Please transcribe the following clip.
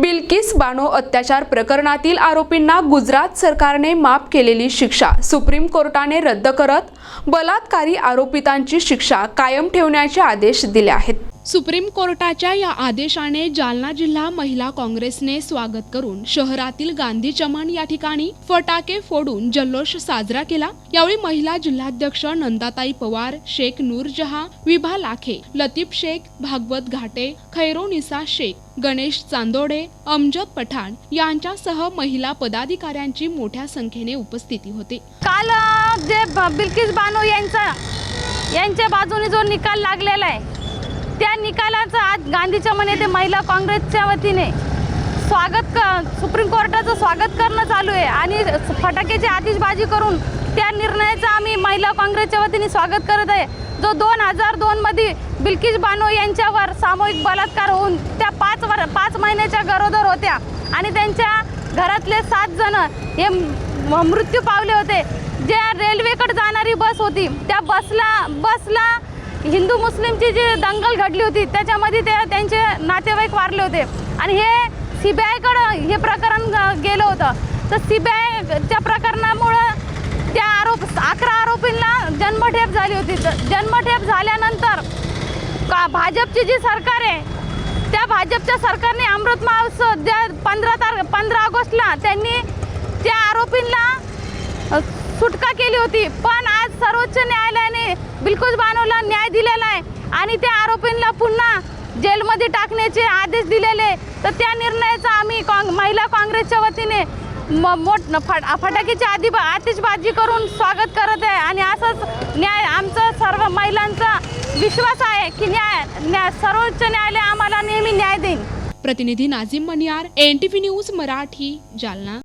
बिल्किस बानो अत्याचार प्रकरणातील आरोपींना गुजरात सरकारने माफ केलेली शिक्षा सुप्रीम कोर्टाने रद्द करत बलात्कारी आरोपितांची शिक्षा कायम ठेवण्याचे आदेश दिले आहेत. सुप्रीम कोर्टाच्या या आदेशाने जालना जिल्हा महिला काँग्रेसने स्वागत करून शहरातील गांधी चमन या ठिकाणी फटाके फोडून जल्लोष साजरा केला. यावेळी महिला जिल्हाध्यक्ष नंदाताई पवार शेख नूरजहा विभा लाखे लतीफ शेख भागवत घाटे खैरोनिसा शेख गणेश चांदोडे अमजद पठाण यांच्यासह महिला पदाधिकाऱ्यांची मोठ्या संख्येने उपस्थिती होती. काल जे बिल्किस बानो यांचा यांच्या बाजूने जो निकाल लागलेला आहे त्या निकालाचं आज गांधीच्या चमन येथे महिला काँग्रेसच्या वतीने. स्वागत क सुप्रीम कोर्टाचं स्वागत करणं चालू आहे आणि फटाक्याची आतिषबाजी करून त्या निर्णयाचं आम्ही महिला काँग्रेसच्या वतीने स्वागत करत आहे. जो दोन हजार दोनमध्ये बिल्किस बानो यांच्यावर सामूहिक बलात्कार होऊन त्या पाच वर पाच महिन्याच्या गरोदर होत्या आणि त्यांच्या घरातले सात जण हे मृत्यू पावले होते. ज्या रेल्वेकडे जाणारी बस होती त्या बसला बसला हिंदू मुस्लिमची जी दंगल घडली होती त्याच्यामध्ये ते त्यांचे नातेवाईक वारले होते. आणि हे सी बी आयकडं हे प्रकरण गेलं होतं. तर सी बी आयच्या प्रकरणामुळं त्या आरोप अकरा आरोपींना जन्मठेप झाली होती. तर जन्मठेप झाल्यानंतर का भाजपची जी सरकार आहे त्या भाजपच्या सरकारने अमृत महोत्सव ज्या पंधरा तार पंधरा ऑगस्टला त्यांनी त्या आरोपींना सुटका केली होती. पण आज सर्वोच्च न्यायालयाने बिलकुल बानोला न्याय दिलेला आहे. आणि त्या आरोपींना पुन्हा जेलमध्ये टाकण्याचे आदेश दिलेले तर त्या निर्णयाचा आम्ही काँग महिला काँग्रेसच्या वतीने म मोठ फट फटाक्याची आधी आतिषबाजी करून स्वागत करत आहे. आणि असंच न्याय आमचा सर्व महिलांचा विश्वास आहे की न्याय न्याय सर्वोच्च न्यायालय आम्हाला नेहमी न्याय देईल. प्रतिनिधी Nazim Maniyar N T V news Marathi Jalna.